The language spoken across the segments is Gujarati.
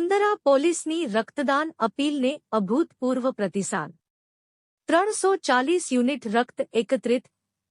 મુંદરા પોલીસની રક્તદાન અપીલને અભૂતપૂર્વ પ્રતિસાદ. ત્રણસો ચાલીસ યુનિટ રક્ત એકત્રિત,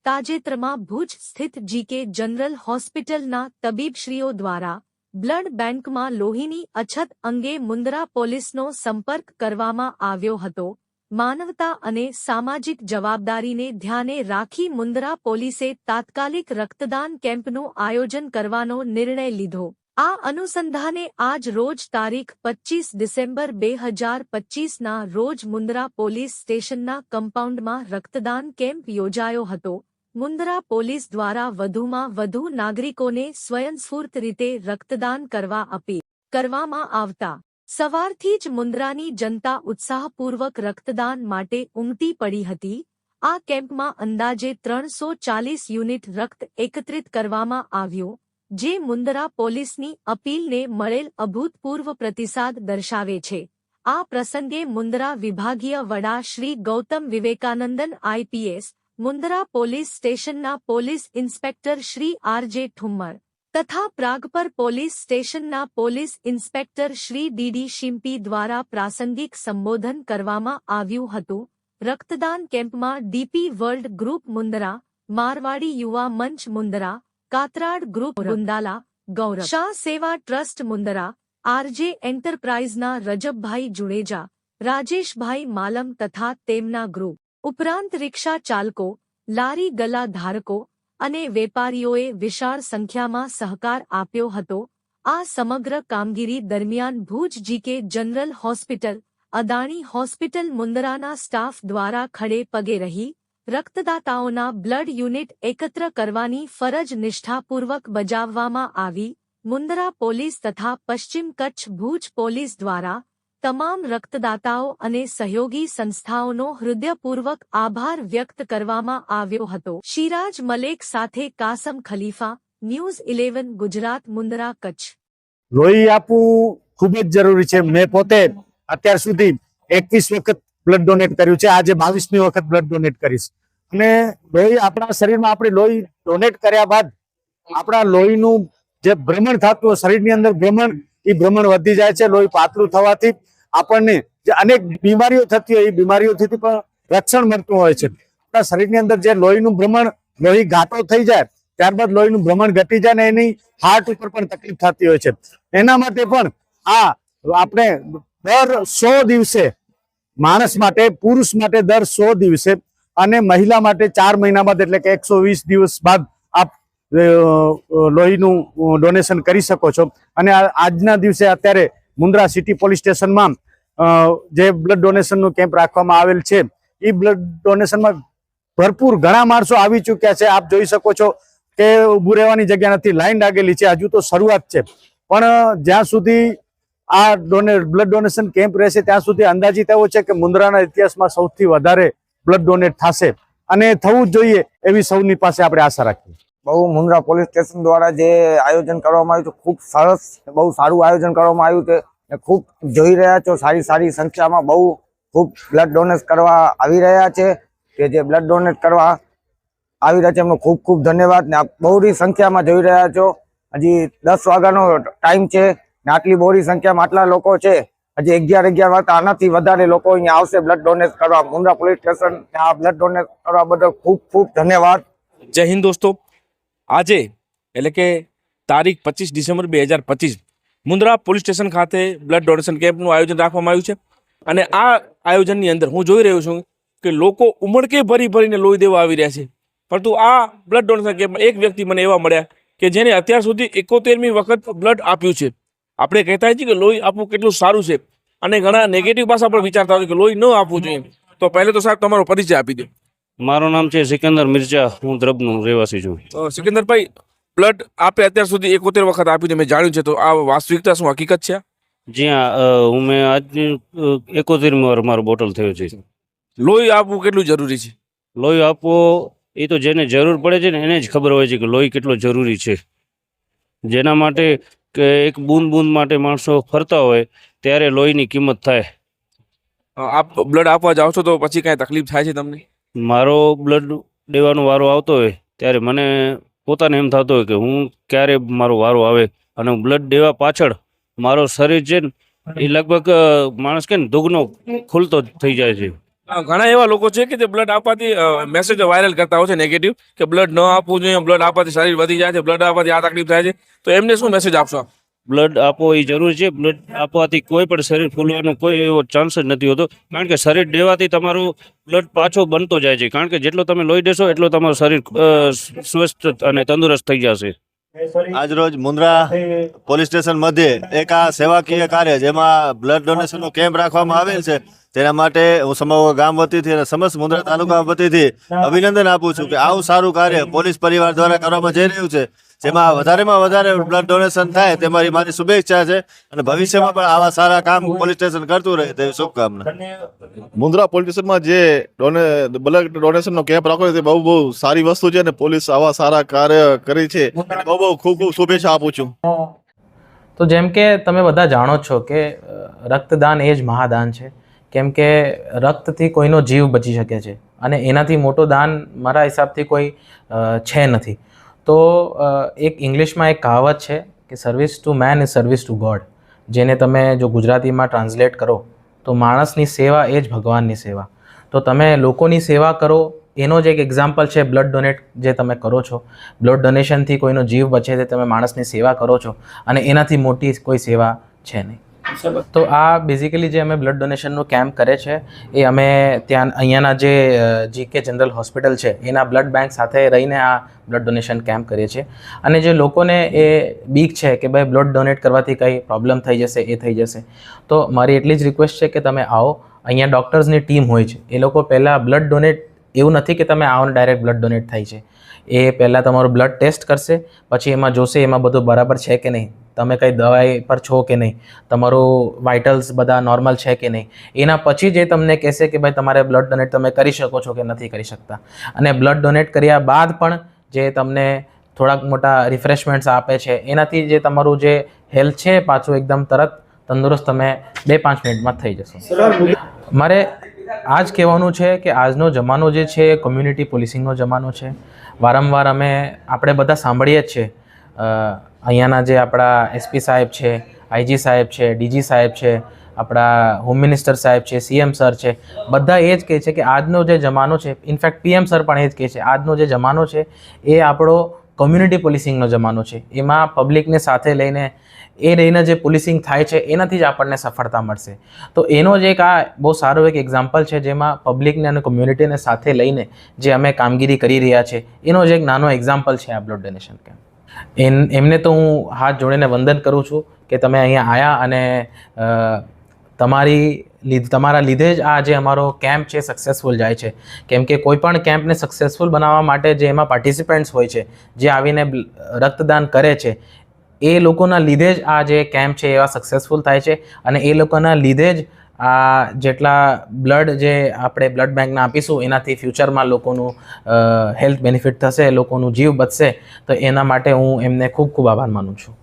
તાજેતરમાં ભુજ સ્થિત જીકે જનરલ હોસ્પિટલના તબીબશ્રીઓ દ્વારા બ્લડ બેંકમાં લોહીની અછત અંગે મુંદરા પોલીસનો સંપર્ક કરવામાં આવ્યો હતો. માનવતા અને સામાજિક જવાબદારીને ધ્યાને રાખી મુંદરા પોલીસે તાત્કાલિક રક્તદાન કેમ્પનું આયોજન કરવાનો નિર્ણય લીધો. આ અનુસંધાને આજ રોજ તારીખ પચ્ચીસ ડિસેમ્બર બે હજાર પચ્ચીસના રોજ મુંદરા પોલીસ સ્ટેશનના કમ્પાઉન્ડમાં રક્તદાન કેમ્પ યોજાયો હતો. મુંદરા પોલીસ દ્વારા વધુમાં વધુ નાગરિકોને સ્વયંસ્ફૂર્ત રીતે રક્તદાન કરવા અપીલ કરવામાં આવતા. સવારથી જ મુન્દ્રાની જનતા ઉત્સાહપૂર્વક રક્તદાન માટે ઉમટી પડી હતી. આ કેમ્પમાં અંદાજે ત્રણસો ચાલીસ યુનિટ રક્ત એકત્રિત કરવામાં આવ્યો. જે મુંદરા પોલીસની અપીલને મળેલ અભૂતપૂર્વ પ્રતિસાદ દર્શાવે છે. આ પ્રસંગે મુંદરા વિભાગીય વડા શ્રી ગૌતમ વિવેકાનંદન આઈપીએસ મુંદરા પોલીસ સ્ટેશનના police inspector Shri RJ Thummar, તથા પ્રાગપર પોલીસ સ્ટેશનના police inspector Shri DD Shimpi દ્વારા પ્રાસંગિક સંબોધન કરવામાં આવ્યું હતું. રક્તદાન કેમ્પમાં DP World group Mundra, Marwadi Yuva Manch Mundra Katrad group Gundala Gaurav. Shah Seva trust Mundra, RJ એન્ટરપ્રાઇઝના Rajabbhai Jadeja, Rajeshbhai Malam તથા તેમના ગ્રુપ. ઉપરાંત રિક્ષા ચાલકો, લારી ગલા ધારકો અને વેપારીઓએ વિશાળ સંખ્યામાં સહકાર આપ્યો હતો. આ સમગ્ર કામગીરી દરમિયાન Bhuj GK general hospital, Adani hospital મુંદરાના staff દ્વારા ખડે પગે રહી રક્તદાતાઓના બ્લડ યુનિટ એકત્ર કરવાની ફરજ નિષ્ઠાપૂર્વક બજાવવામાં આવી. મુંદરા પોલીસ તથા પશ્ચિમ કચ્છ ભુજ પોલીસ દ્વારા તમામ રક્તદાતાઓ અને સહયોગી સંસ્થાઓનો હૃદયપૂર્વક આભાર વ્યક્ત કરવામાં આવ્યો હતો. શિરાજ મલેક સાથે કાસમ ખલીફા, ન્યૂઝ ઇલેવન, ગુજરાત મુંદરા કચ્છ. લોહી આપવું ખૂબ જ જરૂરી છે. મેં પોતે અત્યાર સુધી એકવીસ વખત બ્લડ ડોનેટ કર્યું છે. આજે બાવીસમી વખત બ્લડ ડોનેટ કરીશ. અને લોહી આપણા શરીરમાં આપણે લોહી ડોનેટ કર્યા બાદ આપણા લોહીનું જે ભ્રમણ થતું હોય, શરીરની અંદર ભ્રમણ, એ ભ્રમણ વધી જાય છે. લોહી પાતળું થવાથી આપણને જે અનેક બીમારીઓ થતી હોય, એ બીમારીઓથી પણ રક્ષણ મળતું હોય છે. આપણા શરીરની અંદર જે લોહીનું ભ્રમણ, લોહી ઘાટો થઈ જાય, ત્યારબાદ લોહીનું ભ્રમણ ઘટી જાય ને એની હાર્ટ ઉપર પણ તકલીફ થતી હોય છે. એના માટે પણ આ આપણે દર સો દિવસે માણસ માટે, પુરુષ માટે દર સો દિવસે અને મહિલા માટે ચાર મહિના બાદ, એટલે કે એકસો વીસ દિવસ બાદ આપ લોહીનું ડોનેશન કરી શકો છો. અને આજના દિવસે અત્યારે મુન્દ્રા સિટી પોલીસ સ્ટેશનમાં જે બ્લડ ડોનેશનનું કેમ્પ રાખવામાં આવેલ છે એ બ્લડ ડોનેશનમાં ભરપૂર ઘણા માણસો આવી ચૂક્યા છે. આપ જોઈ શકો છો કે ઊભું રહેવાની જગ્યા નથી. લાઈન લાગેલી છે. હજુ તો શરૂઆત છે. પણ જ્યાં સુધી આ ડોને બ્લડ ડોનેશન કેમ્પ રહેશે, ત્યાં સુધી અંદાજિત એવો છે કે મુન્દ્રાના ઇતિહાસમાં સૌથી વધારે બ્લડ ડોનેટ થશે. અને થવું જ જોઈએ એવી સૌની પાસે આપણે આશા રાખીએ. બહુ મુન્દ્રા પોલીસ સ્ટેશન દ્વારા જે આયોજન કરવામાં આવ્યું છે, ખૂબ સરસ બહુ સારું આયોજન કરવામાં આવ્યું છે. ખૂબ જોઈ રહ્યા છો, સારી સારી સંખ્યામાં બહુ ખૂબ બ્લડ ડોનેટ કરવા આવી રહ્યા છે. કે જે બ્લડ ડોનેટ કરવા આવી રહ્યા છે, એમનો ખૂબ ખૂબ ધન્યવાદ. ને બહુરી સંખ્યામાં જોઈ રહ્યા છો. હજી દસ વાગ્યાનો ટાઈમ છે. ને આટલી બોરી સંખ્યામાં આટલા લોકો છે. હજી અગિયાર અગિયાર વાગતા આનાથી વધારે લોકો અહીંયા આવશે. બ્લડ ડોનેટ કરવા મુન્દ્રા પોલીસ સ્ટેશન આ બ્લડ ડોનેટ કરવા બદલ ખૂબ ખૂબ ધન્યવાદ. જય હિન્દ દોસ્તો. આજે, એટલે કે તારીખ પચીસ ડિસેમ્બર બે હજાર પચીસ મુન્દ્રા પોલીસ સ્ટેશન ખાતે બ્લડ ડોનેશન કેમ્પનું આયોજન રાખવામાં આવ્યું છે. અને આ આયોજનની અંદર હું જોઈ રહ્યો છું કે લોકો ઉમળકે ભરી ભરીને લોહી દેવા આવી રહ્યા છે. પરંતુ આ બ્લડ ડોનેશન કેમ્પમાં એક વ્યક્તિ મને એવા મળ્યા કે જેને અત્યાર સુધી એકોતેરમી વખત બ્લડ આપ્યું છે. આપણે કહેતા છીએ કે લોહી આપવું કેટલું સારું છે. અને ઘણા નેગેટિવ પાસા પણ વિચારતા હોય કે લોહી ન આપવું જોઈએ. તો પહેલે તો સાહેબ તમારો પરિચય આપી દો. મારું નામ છે સિકંદર મિર્ઝા હું દ્રબનો રહેવાસી છું. સિકંદરભાઈ બ્લડ આપે અત્યાર સુધી એકોતેર વખત આપ્યું મેં જાણ્યું છે. તો આ વાસ્તવિકતા શું હકીકત છે? જ્યાં હું મેં આજની એકોતેરમી વાર મારો બોટલ થયો છે. લોહી આપવું કેટલું જરૂરી છે? લોહી આપવો એ તો જેને જરૂર પડે છે ને એને જ ખબર હોય છે કે લોહી કેટલો જરૂરી છે. જેના માટે કે એક બૂંદ બૂંદ માટે માણસો ફરતા હોય ત્યારે લોહીની કિંમત થાય. આપ બ્લડ આપવા જાઓ છો તો પછી કાંઈ તકલીફ થાય છે તમને? મારો બ્લડ દેવાનો વારો આવતો હોય ત્યારે મને પોતાને એમ થતું હોય કે હું ક્યારે મારો વારો આવે અને બ્લડ દેવા પાછળ મારો શરીર છે ને એ લગભગ માણસ કે ને દુગનો ખુલતો થઈ જાય છે. ઘણા એવા લોકો છે કે જે બ્લડ આપવાથી મેસેજ વાયરલ કરતા હોય છે નેગેટિવ કે બ્લડ ન આપવું જોઈએ બ્લડ આપવાથી શરીર વધી જાય છે બ્લડ આપવાથી આ તકલીફ થાય છે. તો એમને શું મેસેજ આપશો બ્લડ આપવો એ જરૂરી છે. બ્લડ આપવાથી કોઈ પણ શરીર ફૂલવાનો કોઈ એવો ચાન્સ જ નથી હોતો. કારણ કે શરીર દેવાથી તમારું બ્લડ પાછો બનતો જાય છે. કારણ કે જેટલો તમે લોહી દેશો એટલો તમારું શરીર સ્વસ્થ અને તંદુરસ્ત થઈ જશે. આજરોજ મુન્દ્રા પોલીસ સ્ટેશન મધ્યે એક આ સેવાકીય કાર્ય જેમાં બ્લડ ડોનેશનનો કેમ્પ રાખવામાં આવેલ છે. તેના માટે હું સમગ્ર ગામ વતીથી અને સમસ્ત મુંદ્રા તાલુકા વતીથી અભિનંદન આપું છું કે આવું સારું કાર્ય પોલીસ પરિવાર દ્વારા કરવામાં જઈ રહ્યું છે જેમાં વધારેમાં વધારે બ્લડ ડોનેશન થાય તે મારી મારી શુભેચ્છા છે અને ભવિષ્યમાં પણ આવા સારા કામ પોલીસ સ્ટેશન કરતું રહે તેવી શુભકામના. મુંદ્રા પોલીસ સ્ટેશનમાં જે ડોને બ્લડ ડોનેશનનો કેમ્પ રાખો છે તે બહુ બહુ સારી વસ્તુ છે અને પોલીસ આવા સારા કાર્ય કરી છે બહુ બહુ ખૂબ ખૂબ શુભેચ્છા આપું છું. તો જેમ કે તમે બધા જાણો છો કે રક્તદાન એ જ મહાદાન છે. કેમ કે રક્તથી કોઈનો જીવ બચી શકે છે અને એનાથી મોટો દાન મારા હિસાબથી કોઈ છે નથી. તો એક ઇંગ્લિશમાં એક કહાવત છે કે service to man is service to God જેને તમે જો ગુજરાતીમાં ટ્રાન્સલેટ કરો, તો માણસની સેવા એ જ ભગવાનની સેવા. તો તમે લોકોની સેવા કરો, એનો જ એક એક્ઝામ્પલ છે બ્લડ ડોનેટ જે તમે કરો છો. બ્લડ ડોનેશનથી કોઈનો જીવ બચે છે તમે માણસની સેવા કરો છો અને એનાથી મોટી કોઈ સેવા છે નહીં. તો આ બેઝિકલી જે અમે બ્લડ ડોનેશનનું કેમ્પ કરે છે, એ અમે ત્યાં, અહીંયાના જે જીકે જનરલ હોસ્પિટલ છે, એના બ્લડ બેંક સાથે રહીને આ બ્લડ ડોનેશન કેમ્પ કરીએ છીએ. અને જે લોકોને એ બીક છે કે ભાઈ બ્લડ ડોનેટ કરવાથી કંઈ પ્રોબ્લેમ થઈ જશે, એ થઈ જશે. તો મારી એટલી જ રિક્વેસ્ટ છે કે તમે આવો. અહીંયા ડૉક્ટર્સની ટીમ હોય છે. એ લોકો પહેલાં બ્લડ ડોનેટ એવું નથી કે તમે આવો ને ડાયરેક્ટ બ્લડ ડોનેટ થાય છે. એ પહેલાં તમારું બ્લડ ટેસ્ટ કરશે, પછી એમાં જોશે એમાં બધું બરાબર છે કે નહીં. તમે કંઈ દવાઈ પર છો કે નહીં? તમારું વાઇટલ્સ બધા નોર્મલ છે કે નહીં? એના પછી જે તમને કહેશે કે ભાઈ તમારે બ્લડ ડોનેટ તમે કરી શકો છો કે નથી કરી શકતા. અને બ્લડ ડોનેટ કર્યા બાદ પણ જે તમને થોડાક મોટા રિફ્રેશમેન્ટ્સ આપે છે એનાથી જે તમારું જે હેલ્થ છે પાછું એકદમ તરત તંદુરસ્ત તમે બે પાંચ મિનિટમાં થઈ જશો. મારે આ જ કહેવાનું છે કે આજનો જમાનો જે છે એ કોમ્યુનિટી પોલિસિંગનો જમાનો છે. વારંવાર અમે આપણે બધા સાંભળીએ જ છે અ, અહીંયાના જે આપણા એસપી સાહેબ છે આઈજી સાહેબ છે ડીજી સાહેબ છે, આપણા હોમ મિનિસ્ટર સાહેબ છે સીએમ સર છે, બધા એ જ કહે છે કે આજનો જે જમાનો છે ઇનફેક્ટ પીએમ સર પણ એ જ કહે છે, આજનો જે જમાનો છે એ આપણો કોમ્યુનિટી પોલીસિંગનો જમાનો છે. એમાં પબ્લિકને સાથે લઈને એ રહીને જે પોલીસિંગ થાય છે, એનાથી જ આપણને સફળતા મળશે. તો એનો જ એક આ બહુ સારો એક એક્ઝામ્પલ છે, જેમાં પબ્લિકને અને કોમ્યુનિટીને સાથે લઈને જે અમે કામગીરી કરી રહ્યા છે, એનો જ એક નાનો એક્ઝામ્પલ છે આ બ્લડ ડોનેશન કેમ્પ એન એમને તો હું હાથ જોડીને વંદન કરું છું કે તમે અહીંયા આવ્યા અને તમારી લીધ, તમારા લીધે જ આ જે અમારો કેમ્પ છે સક્સેસફુલ જાય છે. કેમ કે કોઈ પણ કેમ્પને સક્સેસફુલ બનાવવા માટે જે એમાં પાર્ટિસિપન્ટ્સ હોય છે, જે આવીને રક્તદાન કરે છે, એ લોકોના લીધે જ આ જે કેમ્પ છે એવા સક્સેસફુલ થાય છે અને એ લોકોના લીધે જ આ જેટલા બ્લડ જે આપણે બ્લડ બેંકને આપીશું, એનાથી ફ્યુચરમાં લોકોનું હેલ્થ બેનિફિટ થશે, લોકોનું જીવ બચશે, તો એના માટે હું એમને ખૂબ ખૂબ આભાર માનું છું.